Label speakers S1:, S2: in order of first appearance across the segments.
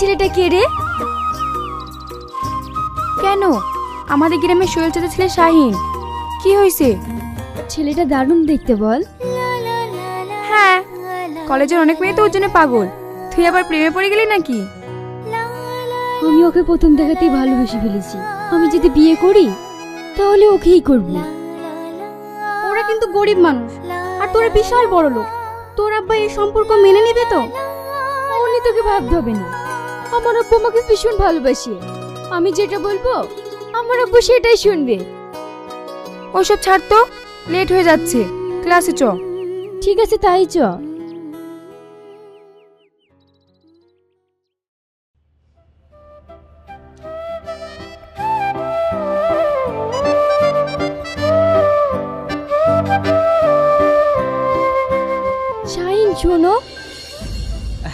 S1: ছেলেটা কে রে?
S2: কেন? আমাদের গ্রামের সোহেল চাচা ছেলে শাহিন। কি হয়েছে
S1: ছেলেটা দারুণ দেখতে বল।
S2: হ্যাঁ কলেজের অনেক মেয়ে তো ওর জন্য পাগল। তুই আবার প্রেমে পড়ে গেলি নাকি?
S1: আমি ওকে প্রথম দেখাতেই ভালোবেসে ফেলেছি। আমি যদি বিয়ে করি তাহলে ওকেই করব। ওরা কিন্তু গরিব মানুষ আর তোরা বিশাল বড় লোক তোর আব্বা এই সম্পর্ক মেনে নেবে তো? অমনি তোকে ভাবতে হবে না। আমার আব্বু আমাকে ভীষণ ভালোবাসে। আমি যেটা বলব আমার আব্বু সেটাই শুনবে।
S2: ওসব ছাড় তো লেট হয়ে যাচ্ছে। ক্লাসে চ।
S1: ঠিক আছে তাই চ। শাহিন শোনো।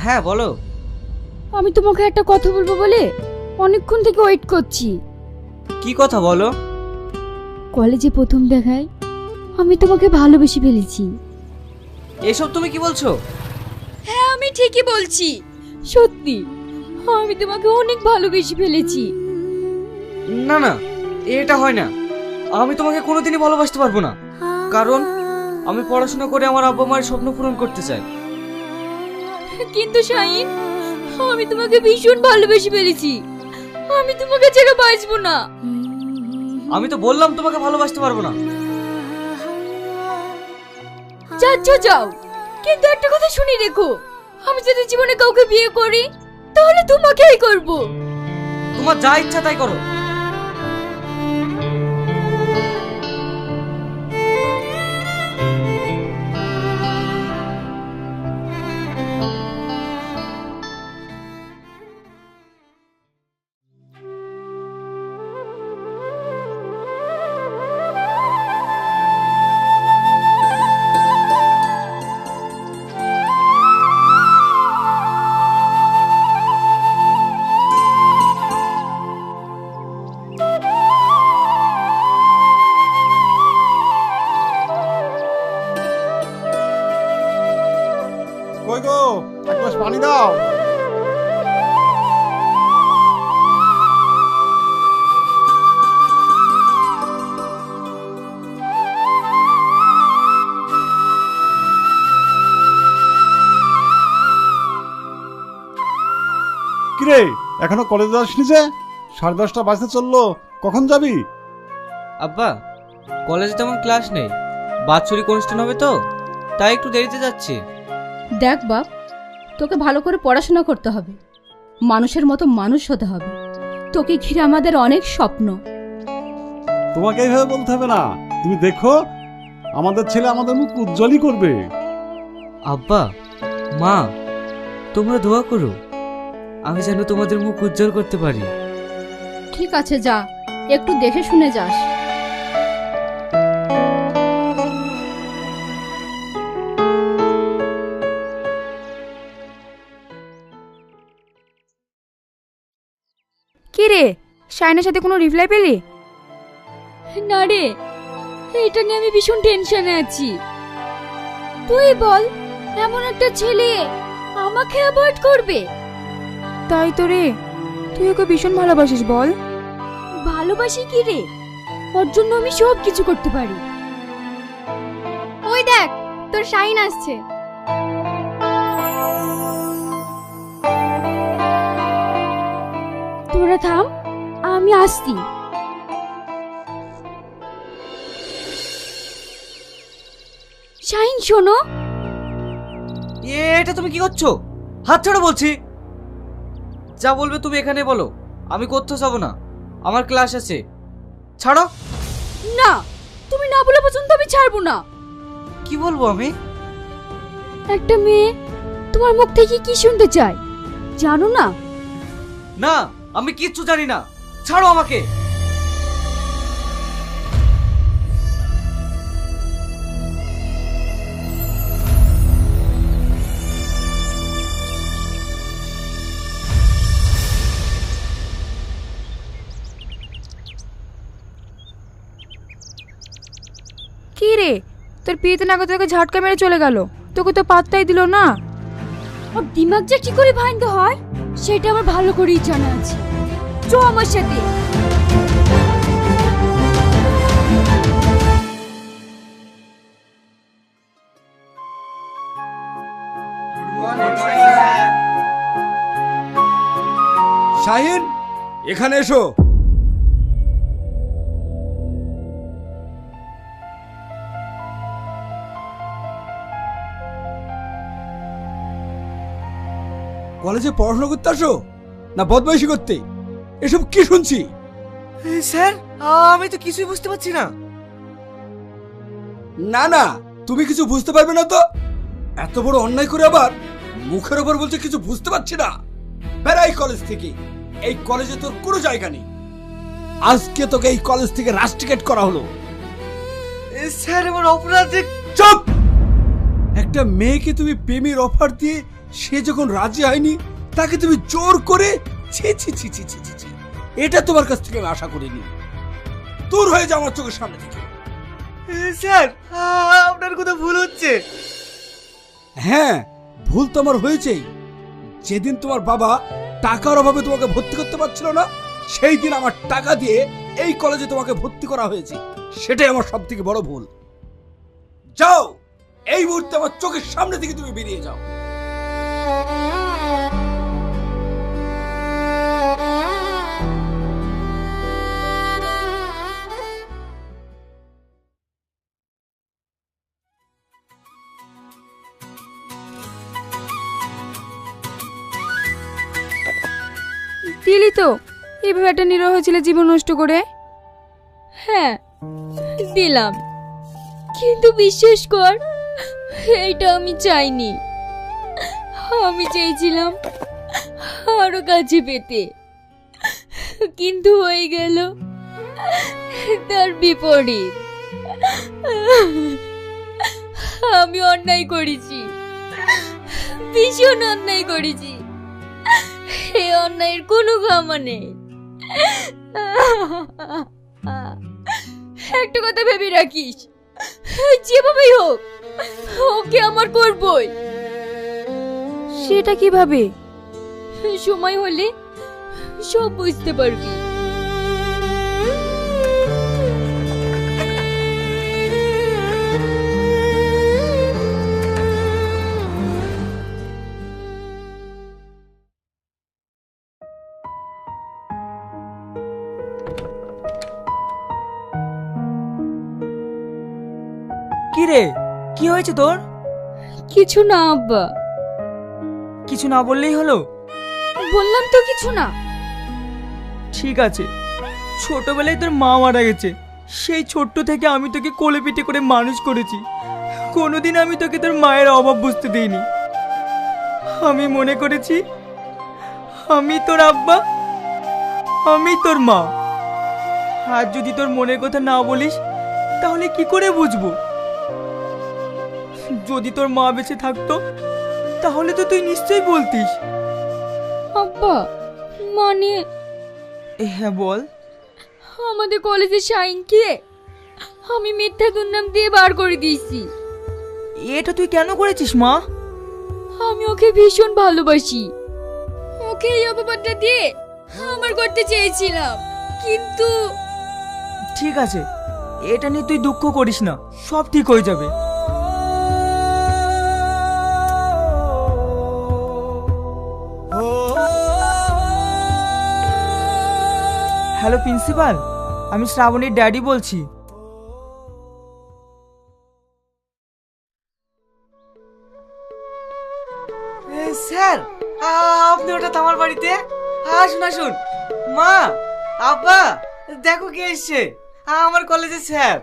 S3: হ্যাঁ বলো।
S1: আমি তোমাকে একটা কথা বলব বলে অনেকক্ষণ থেকে ওয়েট করছি।
S3: কি কথা বলো?
S1: কলেজে প্রথম দেখায় আমি তোমাকে ভালোবেসে ফেলেছি।
S3: এসব তুমি কি বলছো?
S1: হ্যাঁ আমি ঠিকই বলছি। সত্যি আমি তোমাকে অনেক ভালোবেসে ফেলেছি।
S3: না না এটা হয় না। আমি তোমাকে কোনোদিনই ভালোবাসতে পারব না। কারণ আমি পড়াশোনা করে আমার আব্বা মায়ের স্বপ্ন পূরণ করতে চাই।
S1: কিন্তু শাহিন আমি তোমাকে ভীষণ ভালোবেসে ফেলেছি। আমি তোমাকে ছেড়ে বাঁচবো না।
S3: আমি তো বললাম তোমাকে ভালোবাসতে পারব না।
S1: যাচ্ছ যাও। কিন্তু একটা কথা শুনি রেখো। আমি যদি জীবনে কাউকে বিয়ে করি তাহলে তোমাকেই করব।
S3: তোমার যা ইচ্ছা তাই করো।
S4: পানি দাও। কিরে এখনও কলেজে আসনি যে? সাড়ে দশটা বাজতে চলল কখন যাবি?
S3: আব্বা কলেজে তেমন ক্লাস নেই। বাৎসরিক অনুষ্ঠান হবে তো তাই একটু দেরিতে যাচ্ছি।
S5: দেখ বাপ তোকে ভালো করে পড়াশোনা করতে হবে। মানুষের মতো মানুষ হতে হবে। তোকে ঘিরে আমাদের অনেক স্বপ্ন।
S4: তোমাকে এইভাবে বলতে হবে না। তুমি দেখো আমাদের ছেলে আমাদের মুখ উজ্জ্বলই করবে।
S3: আব্বা মা তোমরা দোয়া করো। আমি যেন তোমাদের মুখ উজ্জ্বল করতে পারি।
S5: ঠিক আছে যা। একটু দেখে শুনে যাস।
S2: রে সাথে কোনো রিপ্লাই পেলি?
S1: না রে এটা নিয়ে আমি ভীষণ টেনশনে আছি। তুই বল এমন একটা ছেলে আমাকে অ্যাভয়েড করবে?
S2: তাই তো রে তুই ওকে ভীষণ ভালোবাসিস বল।
S1: ভালোবাসি কি রে? ওর জন্য আমি সব কিছু করতে পারি। ওই দেখ তোর শাইন আসছে। তোরা থাম। আমি আসছি। শাইন শোনো।
S3: এটা তুমি কি করছ? হাত ছাড়ো বলছি। যা বলবে তুমি এখানে বলো। আমি কোথাও যাব না? আমার ক্লাস আছে। ছাড়ো।
S1: না তুমি না বলে পর্যন্ত আমি ছাড়বো না।
S3: কি বলব আমি?
S1: একটা মেয়ে তোমার মুখ থেকে কি শুনতে চায়? জানো না?
S3: না আমি কিচ্ছু জানি না। ছাড়ো আমাকে।
S2: কি রে? তোর বিয়েতে না তোকে ঝাটকা মেরে চলে গেল। তোকে তো পাত্তাই দিল না।
S1: ওর দিমাগ যে কি করে ভাঙতে হয় সেটা আমার ভালো করেই জানা আছে। চ
S6: শাহিন এখানে এসো। কলেজে পড়াশোনা করতে আসো? না বদমাইশি করতে? এসব কি শুনছি?
S3: স্যার আমি তো কিছুই বুঝতে পারছি না।
S6: না না তুমি কিছু বুঝতে পারবে না তো? এত বড় অন্যায় করে আবার মুখের ওপর বলছে কিছু বুঝতে পারছি না? বেড়াই কলেজ থেকে। এই কলেজে তোর কোনো জায়গা নেই। আজকে তোকে এই কলেজ থেকে রাস্টিকেট করা হলো।
S3: স্যার আমার অপরাধ
S6: চুপ! একটা মেয়েকে তুমি প্রেমের অফার দিয়ে সে যখন রাজি হয়নি তাকে তুমি জোর করে ছি ছি ছি ছি ছি ছি। এটা তোমার কাছ থেকে আমি আশা করিনি। দূর হয়ে যাও আমার চোখের সামনে থেকে।
S3: স্যার আপনার কোথাও ভুল হচ্ছে।
S6: হ্যাঁ ভুল তো আমার হয়েছেই। যেদিন তোমার বাবা টাকার অভাবে তোমাকে ভর্তি করতে পারছিল না সেই দিন আমার টাকা দিয়ে এই কলেজে তোমাকে ভর্তি করা হয়েছে। সেটাই আমার সব থেকে বড় ভুল। যাও এই মুহূর্তে আমার চোখের সামনে থেকে তুমি বেরিয়ে যাও।
S2: তো? এইভাবে একটা নিরহ ছেলে জীবন নষ্ট করে?
S1: হ্যাঁ দিলাম। কিন্তু বিশ্বাস কর, এইটা আমি চাইনি। আমি চেয়েছিলাম আরও কাছে পেতে। কিন্তু হয়ে গেল তার বিপরীত। আমি অন্যায় করেছি। ভীষণ অন্যায় করেছি। এই অন্যায়ের কোনো ক্ষমা নেই। একটা কথা ভেবে রাখিস। যেভাবেই হোক ওকে আমার করবই।
S2: সেটা কীভাবে?
S1: সময় হলে সব বুঝতে পারবি।
S3: কি রে কি হয়েছে তোর?
S1: কিছু না আব্বা।
S3: কিছু না বললেই হলো?
S1: বললাম তো কিছু না।
S7: ঠিক আছে। ছোটবেলায় তোর মা মারা গেছে। সেই ছোট্ট থেকে আমি তোকে কোলে পিঠে করে মানুষ করেছি। কোনোদিন আমি তোকে তোর মায়ের অভাব বুঝতে দিইনি। আমি মনে করেছি আমি তোর আব্বা আমি তোর মা। আর যদি তোর মনের কথা না বলিস তাহলে কি করে বুঝব? যদি তোর মা বেঁচে থাকতো তাহলে তো তুই নিশ্চয়ই বলতিস।
S1: আব্বা মানে?
S7: হ্যাঁ বল।
S1: আমাদের কলেজের শাইনকে আমি মিথ্যা দুর্নাম দিয়ে বার করে দিয়েছি।
S7: এটা তুই কেন করেছিস মা?
S1: আমি ওকে ভীষণ ভালোবাসি। ওকে এই অপবাদটা দিয়ে আমার করতে চেয়েছিলাম। কিন্তু
S7: ঠিক আছে, এটা নিয়ে তুই দুঃখ করিস না, সব ঠিক হয়ে যাবে। হ্যালো, প্রিন্সিপাল, আমি শ্রাবণীর ড্যাডি বলছি।
S3: স্যার আপনি ওটা আমার বাড়িতে? আসুন আসুন। মা, আব্বা। দেখো কে এসছে। আমার কলেজের স্যার।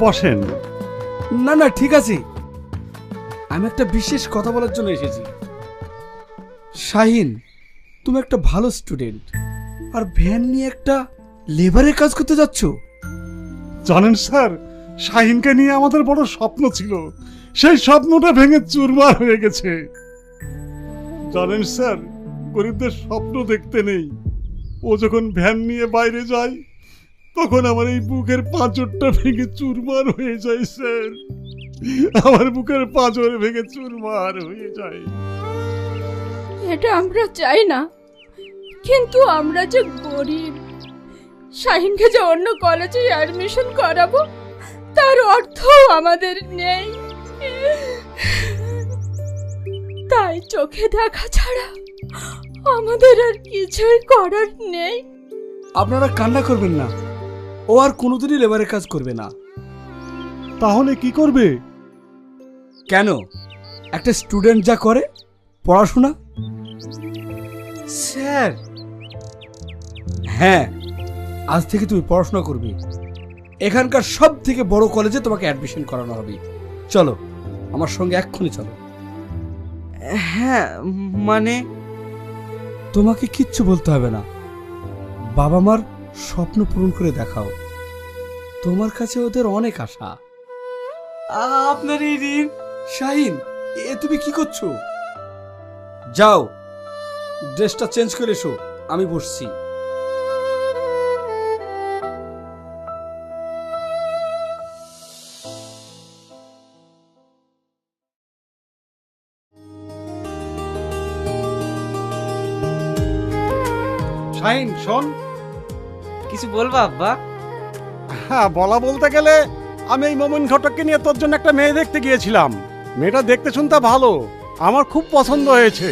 S4: বসেন।
S6: না না ঠিক আছে। আমি একটা বিশেষ কথা বলার জন্য এসেছি। শাহিন তুমি একটা ভালো স্টুডেন্ট আর ভ্যান নিয়ে একটা লেবারের কাজ করতে যাচ্ছ?
S4: জানেন স্যার শাহিনকে নিয়ে আমাদের বড় স্বপ্ন ছিল। সেই স্বপ্নটা ভেঙে চুরমার হয়ে গেছে। জানেন স্যার, গরিবদের স্বপ্ন দেখতে নেই। ও যখন ভ্যান নিয়ে বাইরে যায়, তখন আমার এই বুকের পাঁচরটা ভেঙে চুরমার হয়ে যায়, স্যার। আমার বুকের পাঁজর ভেঙে চুরমার হয়ে যায়।
S5: এটা আমরা চাই না, কিন্তু আমরা যে গরিব, শাহিনকে যে অন্য কলেজে অ্যাডমিশন করাবো, তার অর্থ আমাদের নেই। তাই চোখে দেখা ছাড়া আমাদের আর কিছুই করার নেই।
S6: আপনারা কান্না করবেন না। ও আর কোনোদিনই লেবারের কাজ করবে না।
S4: তাহলে কি করবে?
S6: কেন? একটা স্টুডেন্ট যা করে পড়াশোনা?
S3: স্যার।
S6: হ্যাঁ আজ থেকে তুমি পড়াশোনা করবে। এখানকার সব থেকে বড় কলেজে তোমাকে অ্যাডমিশন করানো হবে। চলো আমার সঙ্গে এক্ষুনি চলো।
S3: হ্যাঁ মানে?
S6: তোমাকে কিচ্ছু বলতে হবে না। বাবা মার স্বপ্ন পূরণ করে দেখাও। তোমার কাছে ওদের অনেক আশা।
S3: আপনার এই ঋণ?
S6: শাহিন, এ তুমি কি করছ? যাও, ড্রেসটা চেঞ্জ করে এসো, আমি বসছি।
S4: শাইন শোন।
S3: কিছু বলবা আব্বা?
S4: হ্যাঁ বলা বলতে গেলে আমি এই মমিন ঘটককে নিয়ে তোর জন্য একটা মেয়ে দেখতে গিয়েছিলাম। মেয়েটা দেখতে শুনতে ভালো আমার খুব পছন্দ হয়েছে।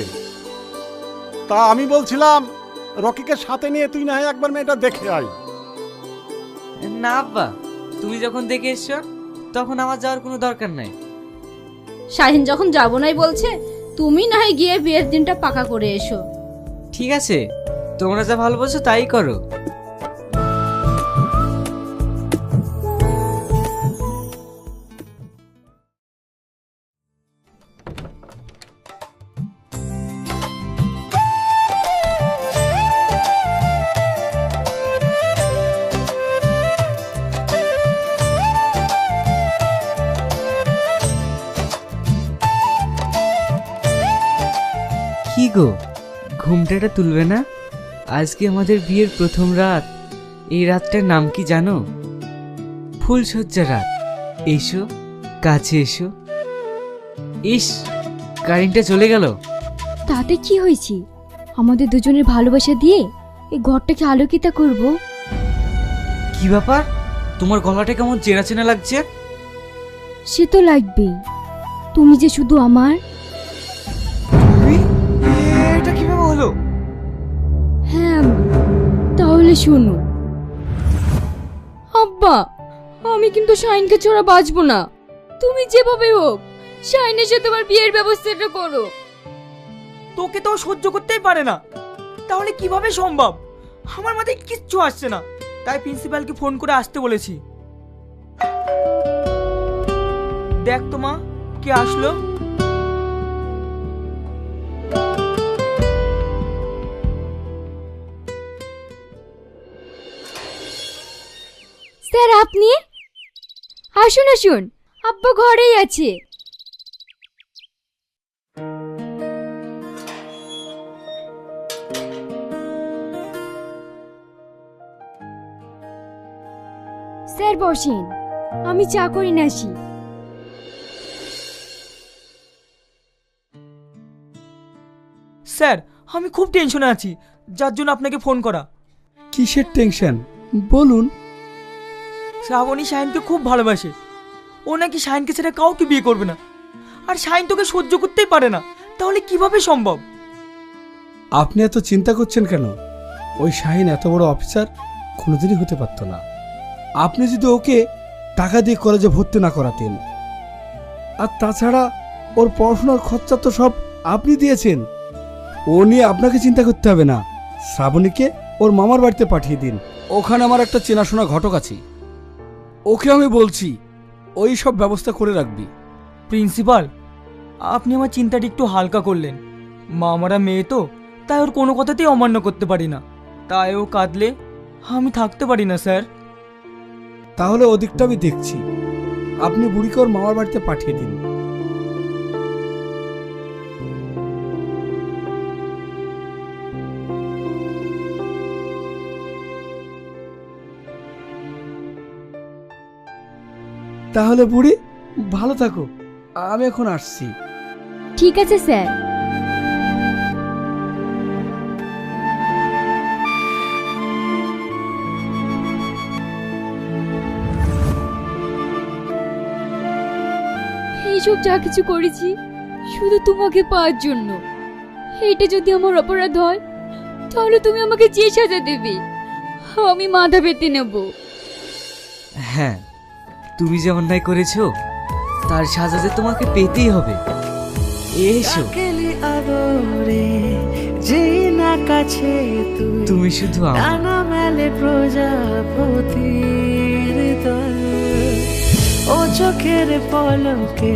S4: তা আমি বলছিলাম রকিকে সাথে নিয়ে তুই না হয় একবার মেয়েটা দেখে আয়।
S3: না আব্বা তুমি যখন দেখে এসছো তখন আমার যাওয়ার কোনো দরকার নাই।
S5: শাহিন যখন যাব নাই বলছে তুমি না হয় গিয়ে বিয়ের দিনটা পাকা করে এসো।
S3: ঠিক আছে তোমরা যা ভালো বলছো তাই করো। কি গো? ঘুমটাটা তুলবে না? আজকে আমাদের বিয়ের প্রথম রাত। এই রাতটার নাম কি জানো? ফুলসজ্জা রাত। এসো কাছে এসো। ইস কারেন্টটা চলে গেল।
S1: তাতে কি হয়েছে? আমাদের দুজনের ভালোবাসা দিয়ে এই ঘরটাকে আলোকিত করব?
S3: কি ব্যাপার? তোমার গলাটা কেমন চেনা চেনা লাগছে?
S1: সে তো লাগবেই। তুমি যে শুধু আমার শোনো। আব্বা, আমি কিন্তু শাইনকে ছাড়া বাঁচবো না। তুমি যেভাবে হোক, শাইনের সাথে তোমার বিয়ের ব্যবস্থাটা করো।
S7: তোকে তো সহ্য করতেই পারে না। তাহলে কীভাবে সম্ভব? আমার মাথায় কিচ্ছু আসছে না। তাই প্রিন্সিপালকে ফোন করে আসতে বলেছি। দেখ তো মা, কে আসলো?
S1: আপনি? আসুন আসুন। আব্বা ঘরেই আছে। স্যার বসেন। আমি চা করে নিয়ে আসি
S7: স্যার আমি খুব টেনশনে আছি। যার জন্য আপনাকে ফোন করা।
S6: কিসের টেনশন বলুন।
S7: শ্রাবণী শাহিনকে খুব ভালোবাসে। ও নাকি শাহিনকে ছেড়ে কাউকে বিয়ে করবে না। আর শাহিন তোকে সহ্য করতেই পারে না। তাহলে কীভাবে সম্ভব?
S6: আপনি এত চিন্তা করছেন কেন? ওই শাহিন এত বড় অফিসার, কোনোদিনই হতে পারতো না। আপনি যদি ওকে টাকা দিয়ে কলেজে ভর্তি না করাতেন। আর তাছাড়া ওর পড়াশোনার খরচা তো সব আপনি দিয়েছেন। ও নিয়ে আপনাকে চিন্তা করতে হবে না। শ্রাবণীকে ওর মামার বাড়িতে পাঠিয়ে দিন। ওখানে আমার একটা চেনাশোনা ঘটক আছে। ওকে আমি বলছি ওই সব ব্যবস্থা করে রাখবি।
S7: প্রিন্সিপাল আপনি আমার চিন্তাটি একটু হালকা করলেন। মা আমারা মেয়ে তো তাই ওর কোনো কথাতেই অমান্য করতে পারি না। তাই ও কাঁদলে আমি থাকতে পারি না স্যার।
S6: তাহলে ওদিকটা আমি দেখছি। আপনি বুড়িকে ওর মামার বাড়িতে পাঠিয়ে দিন। তাহলে বুড়ি ভালো থাকো। আমি এখন আসছি।
S1: ঠিক আছে স্যার। এইসব যা কিছু করেছি শুধু তোমাকে পাওয়ার জন্য। এটা যদি আমার অপরাধ হয় তাহলে তুমি আমাকে যে সাজা দেবে আমি মাথা পেতে নেব।
S3: হ্যাঁ তুমি যে অন্যায় করেছ তার সাজা যে তোমাকে পেতেই হবে। এসো।
S8: কাছে
S3: তুমি শুধু
S8: প্রজাপতি মেলে প্রজাপতির দল। ও চোখের পলকে